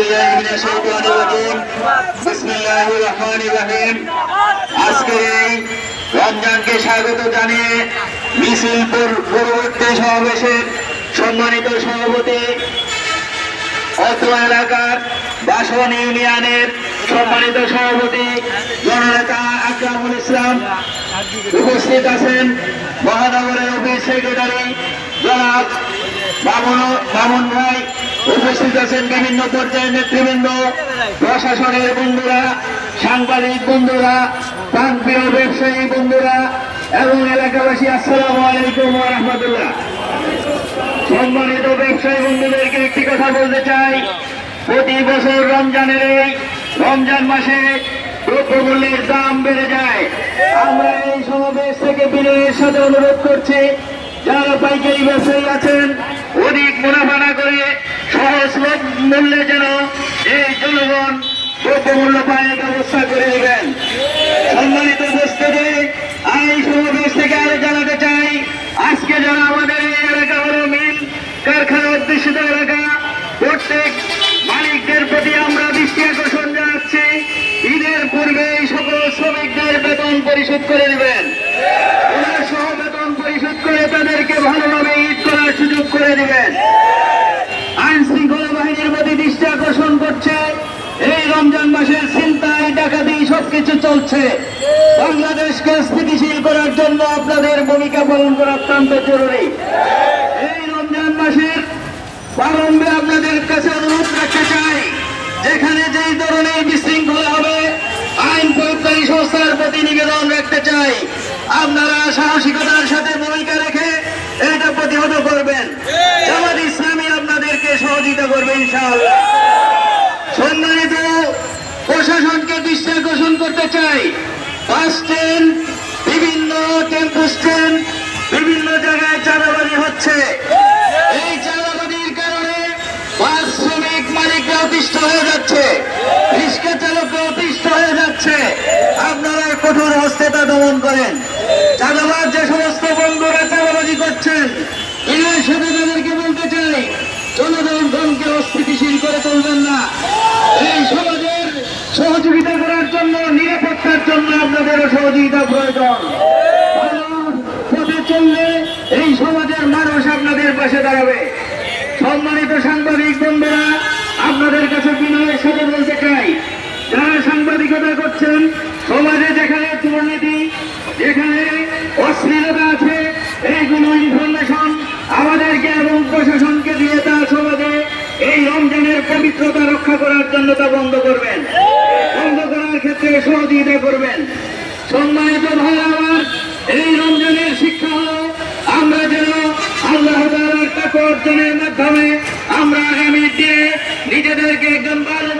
بالله من الشيطان الرجيم بسم الله الرحمن الرحيم আজকের এই রমজানকে স্বাগত জানিয়ে মিছিল পূর- পূর্ববর্তী সমাবেশের সম্মানিত সভাপতি অত্র এলাকার বাসন ইউনিয়নের সম্মানিত সভাপতি জননেতা আকরামুল ইসলাম উপস্থিত আছেন মহানগরের অফিস সেক্রেটারি জনাব মামুন মামুন ভাই উপস্থিত আছেন বিভিন্ন পর্যায়ের নেতৃবৃন্দ, প্রশাসনের বন্ধুরা, সাংবাদিক বন্ধুরা প্রান্তীয় ব্যবসায়ী বন্ধুরা এবং এলাকাবাসী, আসসালাম আলাইকুম রাহমাতুল্লাহ। সম্মানিত ব্যবসায়ী বন্ধুদেরকে একটি কথা বলতে চাই। প্রতি বছর রমজানের এই রমজান মাসে দ্রব্যমূল্যের দাম বেড়ে যায়। আমরা এই থেকে বিনয়ের সাথে অনুরোধ করছি, যারা পাইকারি ব্যবসায়ী আছেন, অধিক মুনাফা করে সহজ মূল- মূল্যে যেন এই জনগণ দ্রব্যমূল্য পায়ের ব্যবস্থা করে দেবেন সম্মানিত উপস্থিতি, আমি সমাবেশ থেকে আরও জানাতে চাই পরিশোধ করে দেবেন। ওনার সহ বেতন পরিশোধ করে তাদেরকে ভালোভাবে ঈদ করার সুযোগ করে দিবেন। আইন শৃঙ্খলা বাহিনীর প্রতি দৃষ্টি আকর্ষণ করছে। এই রমজান মাসের চিন্তায় ডাকাতি সবকিছু চলছে। বাংলাদেশকে স্থিতিশীল করার জন্য আপনাদের ভূমিকা পালন করা অত্যন্ত জরুরি। এই রমজান মাসের প্রারম্ভে আপনাদের কাছে অনুরোধ রাখতে চাই, যেখানে যেই ধরনের সাহসিকতার সাথে ভূমিকা রেখে এটা প্রতিহত করবেন। জামাত ইসলামী আপনাদেরকে সহযোগিতা করবে ইনশাআল্লাহ। সম্মানিত প্রশাসনকে দৃষ্টি আকর্ষণ করতে চাই। বাস স্ট্যান্ড বিভিন্ন টেম্পো স্ট্যান্ড বিভিন্ন জায়গায় চাঁদাবাজি হচ্ছে। এই চাঁদাবাজির কারণে বাস শ্রমিক মালিকরা অতিষ্ঠ হয়ে যাচ্ছে। রিক্সা চালকরা অতিষ্ঠ হয়ে যাচ্ছে। আপনারা কঠোর হস্তে তা দমন করেন। চাঁদাবাজ যে সমস্ত বন্ধুরা চাঁদাবাজি করছেন। এর সাথে তাদেরকে বলতে চাই জনগণকে অস্থিতিশীল করে তুলবেন না। এই সমাজের সহযোগিতা করার জন্য, নিরাপত্তার জন্য আপনাদেরও সহযোগিতা প্রয়োজন। পথে চললে এই সমাজের মানুষ আপনাদের পাশে দাঁড়াবে। সম্মানিত সাংবাদিক বন্ধুরা, আপনাদের কাছে বিনয়ের সাথে বলতে চাই, যারা সাংবাদিকতা করছেন, সমাজে যেখানে দুর্নীতি, যেখানে অশ্লীলতা আছে এইগুলো ইনফরমেশন আমাদেরকে এবং প্রশাসনকে দিয়ে তা সমাজে এই রমজানের পবিত্রতা রক্ষা করার জন্য তা বন্ধ করবেন। বন্ধ করার ক্ষেত্রে সহযোগিতা করবেন। সম্মানিত ভাই, আমার এই রমজানের শিক্ষা হলো, আমরা যেন আল্লাহ তাকওয়া অর্জনের মাধ্যমে আমরা আগামী দিনে নিজেদেরকে একজন ভালো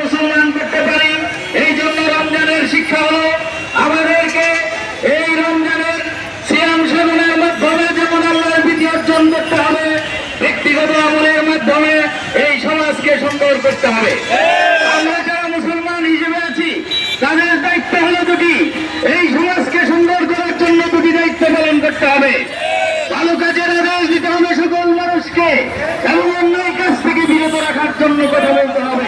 করতে হবে। আমরা যারা মুসলমান হিসেবে আছি, তাদের দায়িত্ব হলো দুটি। এই সমাজকে সুন্দর করার জন্য দুটি দায়িত্ব পালন করতে হবে। ভালো কাজের আদেশ দিতে হবে সকল মানুষকে এবং অন্যায় কাজ থেকে বিরত রাখার জন্য কথা বলতে হবে।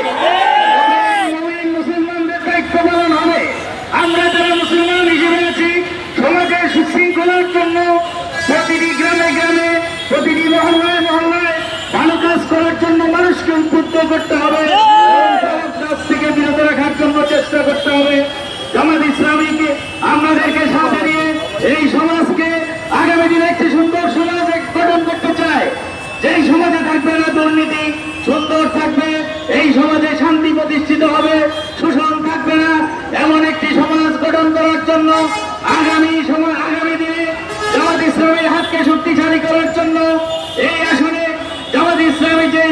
উদ্বুদ্ধ করতে হবে। থেকে বিরত রাখার জন্য চেষ্টা করতে হবে। জামাত ইসলামীকে আমাদেরকে সাথে নিয়ে এই সমাজকে আগামী দিনে একটি সুন্দর সমাজ গঠন করতে চায়। যেই সমাজে থাকবে না দুর্নীতি সুন্দর থাকবে এই সমাজে শান্তি প্রতিষ্ঠিত হবে শোষণ থাকবে না। এমন একটি সমাজ গঠন করার জন্য আগামী সময় আগামী দিনে জামাত ইসলামের হাতকে শক্তিশালী করার জন্য এই